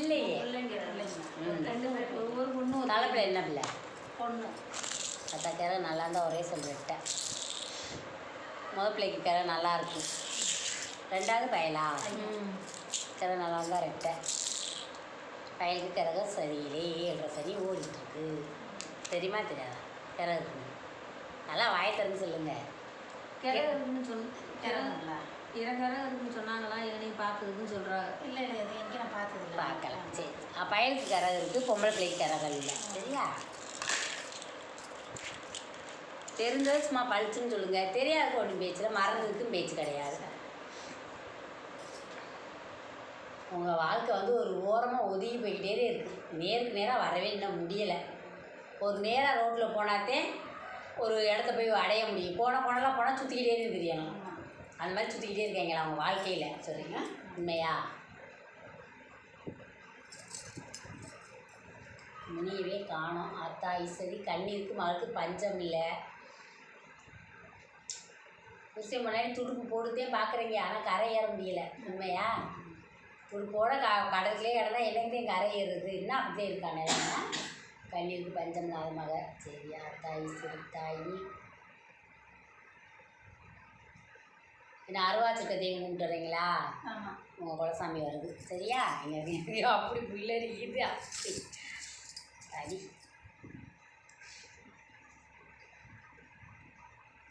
பிள்ளையே. பிள்ளைங்க. ரெண்டு ஒரு பொண்ணு தலைப்பில் என்ன பிள்ளை? பொண்ணு. அத்தா கரை நல்லா இருந்தால் ஒரே சொல்லிட்டேன் முத பிள்ளைக்கு கரை நல்லா இருக்கும் ரெண்டாவது பயலா? கரை நல்லா இருந்தால் ரெட்டை. பயலுக்கு கரக சரியில்லே ஏழரை சனி ஓடிட்டு இருக்கு தெரியுமா தெரியாதா? இருக்கு நல்லா வாய் திறந்து சொல்லுங்க. இருக்குன்னு சொன்ன இறக்கரை இருக்குன்னு சொன்னாங்களா? இவனையும் பார்க்குதுன்னு சொல்கிறாங்க இல்லை இல்லை எங்கே நான் பார்த்ததில்ல பார்க்கலாம் சரி அஹ் பயலுக்கு கரகம் இருக்குது பொம்பளை பிள்ளைக்கு கரகம் இல்லை. சரியா? தெரிஞ்சது சும்மா பழிச்சுன்னு சொல்லுங்கள் தெரியாத ஒன்றும் பேச்சில் மறந்ததுக்கும் பேச்சு கிடையாது. உங்கள் வாழ்க்கை வந்து ஒரு ஓரமாக ஒதுங்கி போய்கிட்டே இருக்குது நேருக்கு நேராக வரவே இன்னும் முடியலை. ஒரு நேராக ரோட்டில் போனாத்தே ஒரு இடத்த போய் அடைய முடியும். போன போனலாம் போனால் சுற்றிக்கிட்டே இருந்து தெரியணும் அந்த மாதிரி சுற்றிக்கிட்டே இருக்காங்களா அவங்க வாழ்க்கையில்? சரிங்க உண்மையா? முனியவே காணோம். அத்தா ஈஸ்வரி கண்ணீருக்கு மகளுக்கு பஞ்சம் இல்லை புருஷன் முன்னாடி துடுப்பு போட்டுட்டே பார்க்குறீங்க. ஆனால் கரை ஏற முடியல. உண்மையா? துடுப்போட க கடற்கலே கிடந்தா என்னங்கையும் கரை ஏறுறது? என்ன அப்படியே இருக்கா நிலைமை? கண்ணீருக்கு பஞ்சம் இல்லாத மக சரியா தாய் சரி தாய். என்ன அருவாச்சட்ட தெய்வம் கும்பிட்டு வரீங்களா? உங்கள் குலசாமி வருது. சரியா? எங்க அப்படி புள்ள இருக்குது அப்படி.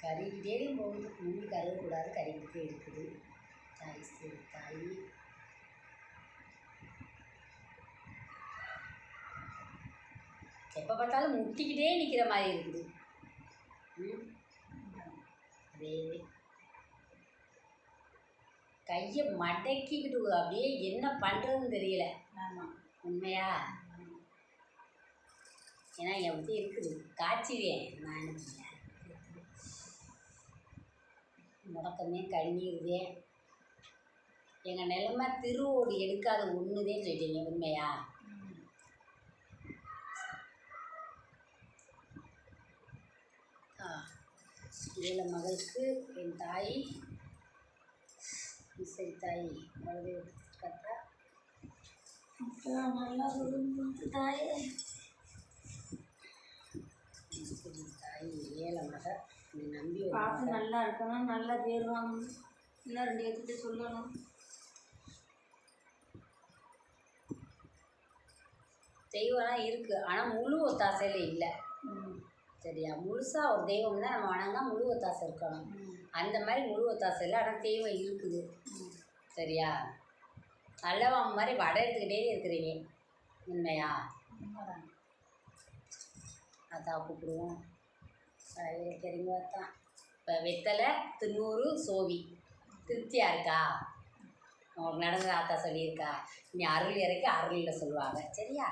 கறிக்கிட்டே போகுது முள்ளு கருகக்கூடாது கறிக்கிட்டே இருக்குது. தாய் சரி தாய். எப்போ பார்த்தாலும் முட்டிக்கிட்டே நிற்கிற மாதிரி இருக்குது. அதே. கையை மடக்கிக்கிட்டு அப்படியே என்ன பண்ணுறதுன்னு தெரியல. ஆமாம் உண்மையா? ஏன்னா பற்றி இருக்குது. காய்ச்சிவேன் நான் என்ன பண்ண? முடக்கமே கண்ணீருதே. எங்கள் நிலைமை திருவோடு எடுக்காத ஒன்றுதே சொல்லிட்டீங்க உண்மையா? ஏழை மகளுக்கு என் தாய் இசை தாய் கட்டா. நல்லா தாயே. தாய் ஏழை மக நீ நம்பி பார்த்து. நல்லா இருக்கணும் நல்லா பேர் வாங்கணும். இன்னும் ரெண்டு எடுத்துட்டு சொல்லணும். தெய்வம்லாம் இருக்குது ஆனால் முழு ஒத்தாசையில் இல்லை. சரியா? முழுசாக ஒரு தெய்வம் தான் நம்ம வணங்கினா முழு ஒத்தாசை இருக்கணும். அந்த மாதிரி முழு ஒத்தாசை இல்லை ஆனால் தெய்வம் இருக்குது. சரியா? நல்லவன் மாதிரி வடை எடுத்துக்கிட்டே இருக்கிறீங்க. உண்மையா? அதான் கூப்பிடுவோம். சரிங்க தான் இப்போ வெத்தலை திருநூறு சோவி. திருப்தியாக இருக்கா? உங்களுக்கு நடந்த ஆத்தா சொல்லியிருக்கா. நீ அருள் இறக்கி அருளில் சொல்லுவாங்க. சரியா?